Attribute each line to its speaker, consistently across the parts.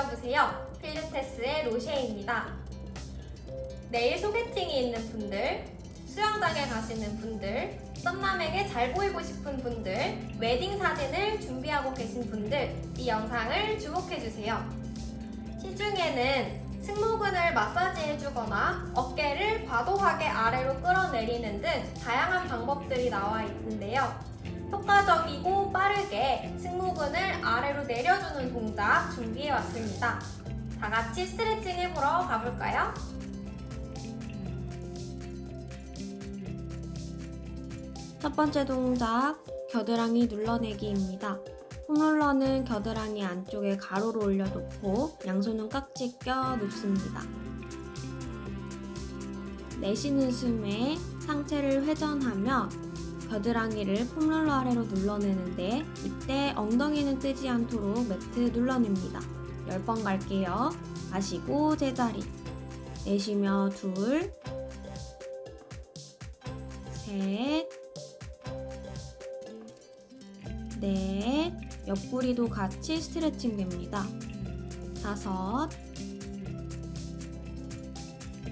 Speaker 1: 즐겨보세요. 필라테스의 로쉐입니다. 내일 소개팅이 있는 분들, 수영장에 가시는 분들, 썸남에게 잘 보이고 싶은 분들, 웨딩 사진을 준비하고 계신 분들, 이 영상을 주목해주세요. 시중에는 승모근을 마사지해주거나 어깨를 과도하게 아래로 끌어내리는 등 다양한 방법들이 나와 있는데요. 효과적이고 빠르게 승모근을 아래로 내려주는 동작 준비해왔습니다. 다 같이 스트레칭 해보러 가볼까요?
Speaker 2: 첫 번째 동작, 겨드랑이 눌러내기입니다. 홈롤러는 겨드랑이 안쪽에 가로로 올려놓고 양손은 깍지 껴 눕습니다. 내쉬는 숨에 상체를 회전하며 겨드랑이를 폼롤러 아래로 눌러내는데 이때 엉덩이는 뜨지 않도록 매트 눌러냅니다. 10번 갈게요. 마시고 제자리. 내쉬며 둘, 셋, 넷, 옆구리도 같이 스트레칭 됩니다. 다섯,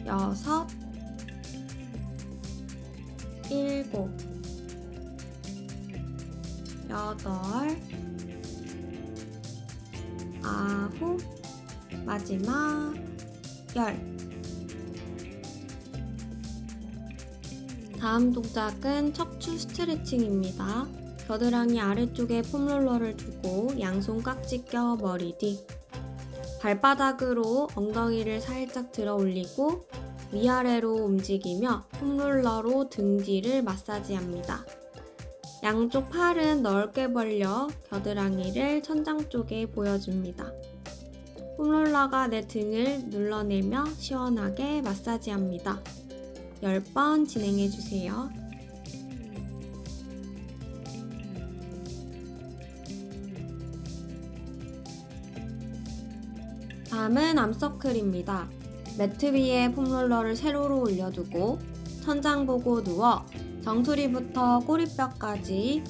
Speaker 2: 여섯, 일곱, 여덟, 아홉, 마지막 열. 다음 동작은 척추 스트레칭입니다. 겨드랑이 아래쪽에 폼롤러를 두고 양손 깍지 껴 머리 뒤. 발바닥으로 엉덩이를 살짝 들어 올리고 위아래로 움직이며 폼롤러로 등 뒤를 마사지합니다. 양쪽 팔은 넓게 벌려 겨드랑이를 천장 쪽에 보여줍니다. 폼롤러가 내 등을 눌러내며 시원하게 마사지합니다. 10번 진행해 주세요. 다음은 암서클입니다. 매트 위에 폼롤러를 세로로 올려두고 천장 보고 누워 정수리부터 꼬리뼈까지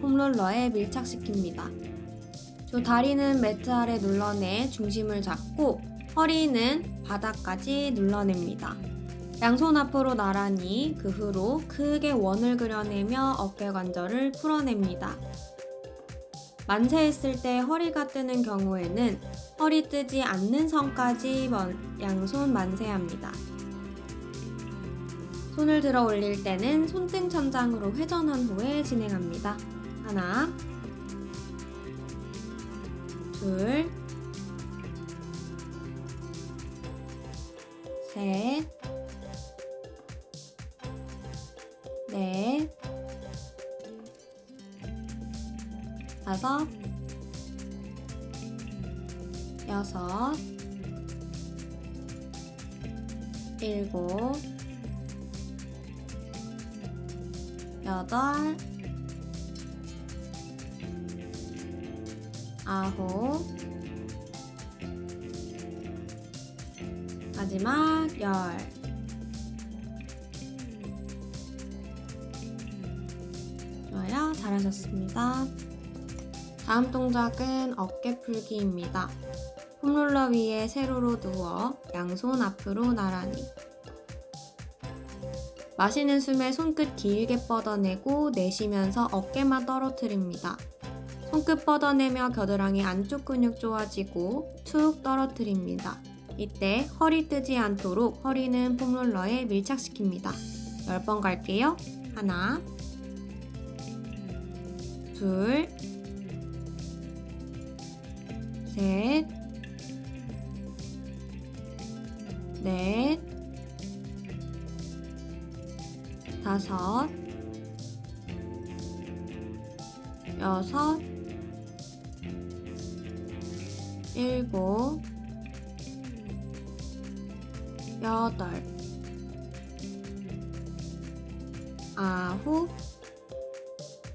Speaker 2: 폼롤러에 밀착시킵니다. 두 다리는 매트 아래 눌러내 중심을 잡고 허리는 바닥까지 눌러냅니다. 양손 앞으로 나란히 그 후로 크게 원을 그려내며 어깨 관절을 풀어냅니다. 만세했을 때 허리가 뜨는 경우에는 허리 뜨지 않는 선까지 먼- 양손 만세합니다. 손을 들어 올릴 때는 손등 천장으로 회전한 후에 진행합니다. 하나, 둘, 셋, 넷, 다섯, 여섯, 일곱, 여덟, 아홉, 마지막 열. 좋아요. 잘하셨습니다. 다음 동작은 어깨 풀기입니다. 폼롤러 위에 세로로 누워 양손 앞으로 나란히. 마시는 숨에 손끝 길게 뻗어내고 내쉬면서 어깨만 떨어뜨립니다. 손끝 뻗어내며 겨드랑이 안쪽 근육 좋아지고 툭 떨어뜨립니다. 이때 허리 뜨지 않도록 허리는 폼롤러에 밀착시킵니다. 10번 갈게요. 하나, 둘, 셋, 넷, 다섯, 여섯, 일곱, 여덟, 아홉,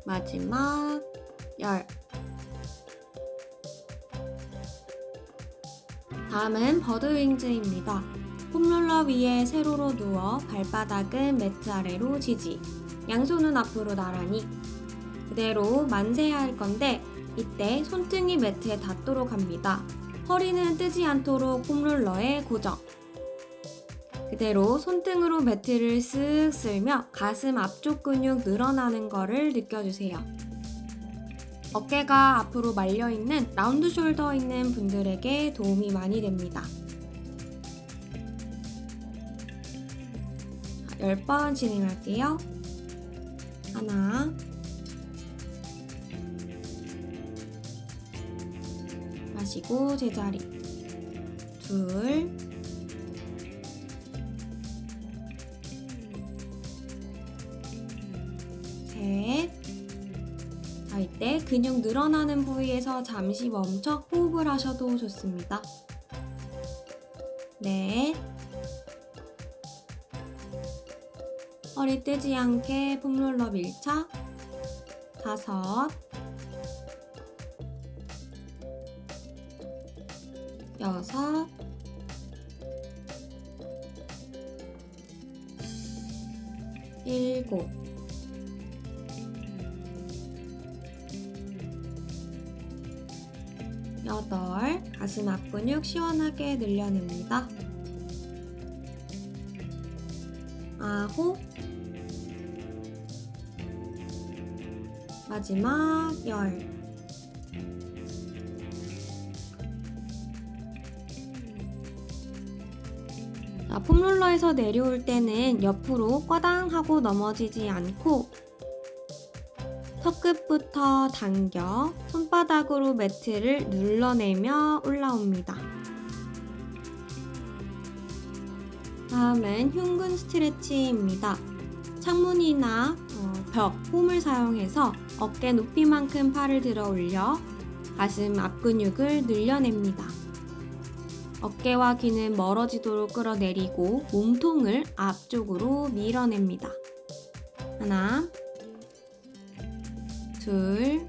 Speaker 2: 마지막 열. 다음은 버드윙즈입니다. 폼롤러 위에 세로로 누워 발바닥은 매트 아래로 지지. 양손은 앞으로 나란히. 그대로 만세할 건데 이때 손등이 매트에 닿도록 합니다. 허리는 뜨지 않도록 폼롤러에 고정. 그대로 손등으로 매트를 쓱 쓸며 가슴 앞쪽 근육 늘어나는 거를 느껴주세요. 어깨가 앞으로 말려 있는 라운드 숄더 있는 분들에게 도움이 많이 됩니다. 10번 진행할게요. 하나, 마시고 제자리. 둘, 이때 근육 늘어나는 부위에서 잠시 멈춰 호흡을 하셔도 좋습니다. 넷. 허리 뜨지 않게 폼롤러 밀착. 다섯. 여섯. 일곱. 여덟. 가슴 앞 근육 시원하게 늘려냅니다. 아홉. 마지막 열. 자, 폼롤러에서 내려올 때는 옆으로 꽈당 하고 넘어지지 않고 턱끝부터 당겨 손바닥으로 매트를 눌러내며 올라옵니다. 다음은 흉근 스트레치입니다. 창문이나 어, 벽, 홈을 사용해서 어깨 높이만큼 팔을 들어 올려 가슴 앞 근육을 늘려냅니다. 어깨와 귀는 멀어지도록 끌어내리고 몸통을 앞쪽으로 밀어냅니다. 하나, 둘,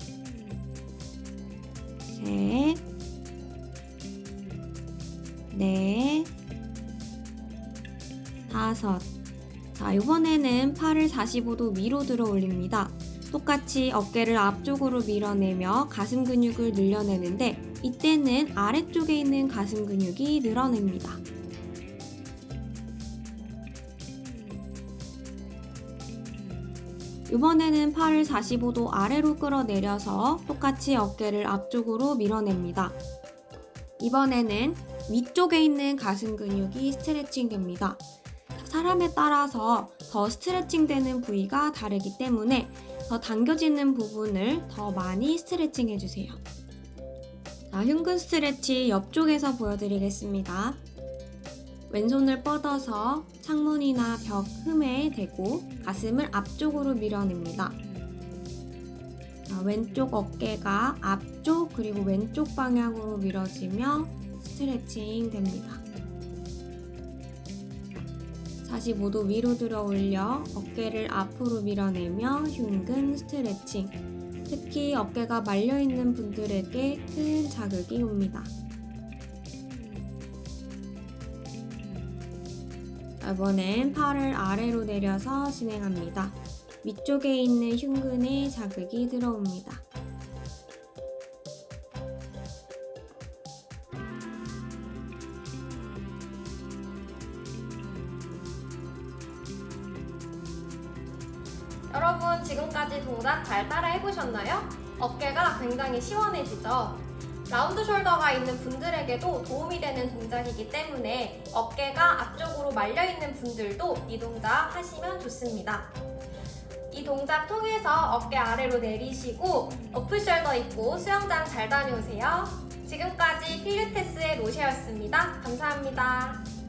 Speaker 2: 셋, 넷, 다섯. 자, 이번에는 팔을 45도 위로 들어 올립니다. 똑같이 어깨를 앞쪽으로 밀어내며 가슴 근육을 늘려내는데 이때는 아래쪽에 있는 가슴 근육이 늘어냅니다. 이번에는 팔을 45도 아래로 끌어내려서 똑같이 어깨를 앞쪽으로 밀어냅니다. 이번에는 위쪽에 있는 가슴 근육이 스트레칭 됩니다. 사람에 따라서 더 스트레칭 되는 부위가 다르기 때문에 더 당겨지는 부분을 더 많이 스트레칭 해주세요. 자, 흉근 스트레치 옆쪽에서 보여드리겠습니다. 왼손을 뻗어서 창문이나 벽 흠에 대고 가슴을 앞쪽으로 밀어냅니다. 자, 왼쪽 어깨가 앞쪽 그리고 왼쪽 방향으로 밀어지며 스트레칭 됩니다. 45도 위로 들어 올려 어깨를 앞으로 밀어내며 흉근 스트레칭. 특히 어깨가 말려있는 분들에게 큰 자극이 옵니다. 이번엔 팔을 아래로 내려서 진행합니다. 위쪽에 있는 흉근에 자극이 들어옵니다.
Speaker 1: 여러분 지금까지 동작 잘 따라 해보셨나요? 어깨가 굉장히 시원해지죠? 라운드 숄더가 있는 분들에게도 도움이 되는 동작이기 때문에 어깨가 앞쪽으로 말려있는 분들도 이 동작 하시면 좋습니다. 이 동작 통해서 어깨 아래로 내리시고 오프숄더 입고 수영장 잘 다녀오세요. 지금까지 필리테스의 로시였습니다. 감사합니다.